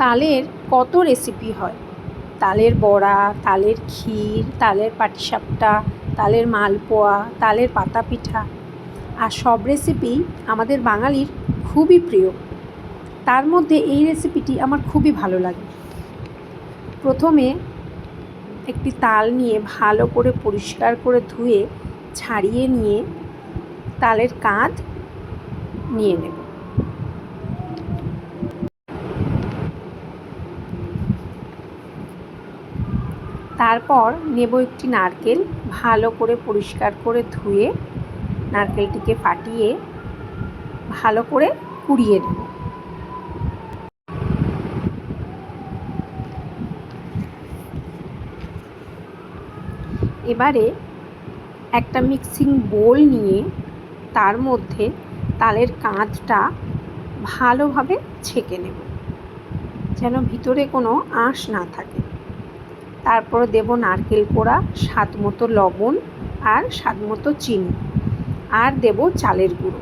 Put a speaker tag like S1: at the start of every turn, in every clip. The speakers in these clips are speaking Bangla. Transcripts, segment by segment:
S1: তালের কত রেসিপি হয়? তালের বড়া, তালের ক্ষীর, তালের পাটিসাপটা, তালের মালপোয়া, তালের পাতা পিঠা আর সব রেসিপি আমাদের বাঙালির খুবই প্রিয়। তার মধ্যে এই রেসিপিটি আমার খুবই ভালো লাগে। প্রথমে একটি তাল নিয়ে ভালো করে পরিষ্কার করে ধুয়ে, ছাড়িয়ে নিয়ে তালের কাঁধ নিয়ে নেব। তারপর নেব একটি নারকেল ভালো করে পরিষ্কার করে ধুয়ে নারকেলটিকে ফাটিয়ে ভালো করে কুড়িয়ে নেব। এবারে একটা মিক্সিং বোল নিয়ে তার মধ্যে তালের কাঁধটা ভালোভাবে ছেঁকে নেব, যেন ভিতরে কোনো আঁশ না থাকে। তারপর দেব নারকেল কোড়া, স্বাদ মতো লবণ আর স্বাদ মতো চিনি। আর দেব চালের গুঁড়ো।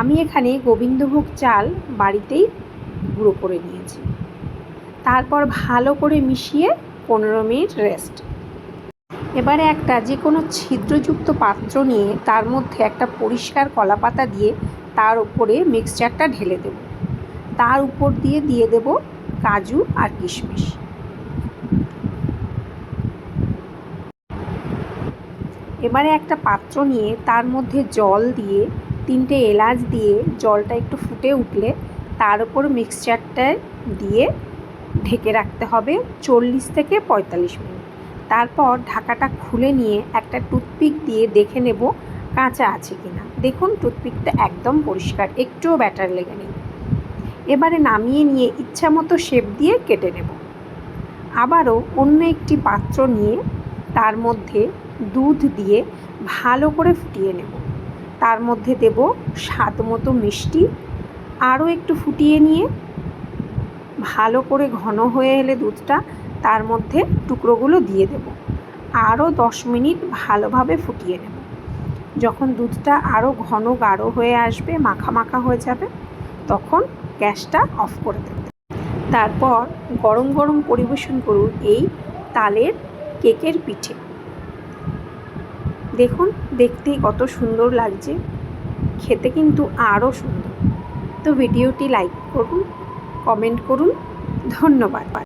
S1: আমি এখানে গোবিন্দভোগ চাল বাড়িতেই গুঁড়ো করে নিয়েছি। তারপর ভালো করে মিশিয়ে পনেরো মিনিট রেস্ট। এবারে একটা যে কোনো ছিদ্রযুক্ত পাত্র নিয়ে তার মধ্যে একটা পরিষ্কার কলাপাতা দিয়ে তার উপরে মিক্সচারটা ঢেলে দেব। তার উপর দিয়ে দিয়ে দেব কাজু আর কিশমিশ। এবারে একটা পাত্র নিয়ে তার মধ্যে জল দিয়ে, তিনটে এলাচ দিয়ে জলটা একটু ফুটে উঠলে তার উপর মিক্সচারটায় দিয়ে ঢেকে রাখতে হবে চল্লিশ থেকে পঁয়তাল্লিশ মিনিট। তারপর ঢাকাটা খুলে নিয়ে একটা টুথপিক দিয়ে দেখে নেব কাঁচা আছে কি না দেখুন, টুথপিকটা একদম পরিষ্কার, একটুও ব্যাটার লেগে নেই। এবারে নামিয়ে নিয়ে ইচ্ছা মতো শেপ দিয়ে কেটে নেব। আবারও অন্য একটি পাত্র নিয়ে তার মধ্যে দুধ দিয়ে ভালো করে ফুটিয়ে নেব। তার মধ্যে দেব স্বাদ মতো মিষ্টি। আরও একটু ফুটিয়ে নিয়ে ভালো করে ঘন হয়ে এলে দুধটা তার মধ্যে টুকরোগুলো দিয়ে দেব। আরও দশ মিনিট ভালোভাবে ফুটিয়ে নেব। যখন দুধটা আরও ঘন গাঢ় হয়ে আসবে, মাখা মাখা হয়ে যাবে, তখন গ্যাসটা অফ করে দেব। তারপর গরম গরম পরিবেশন করুন এই তালের কেকের পিঠে। দেখুন, দেখতেই কত সুন্দর লাগছে। খেতে কিন্তু আরও সুন্দর। তো ভিডিওটি লাইক করুন, কমেন্ট করুন। ধন্যবাদ।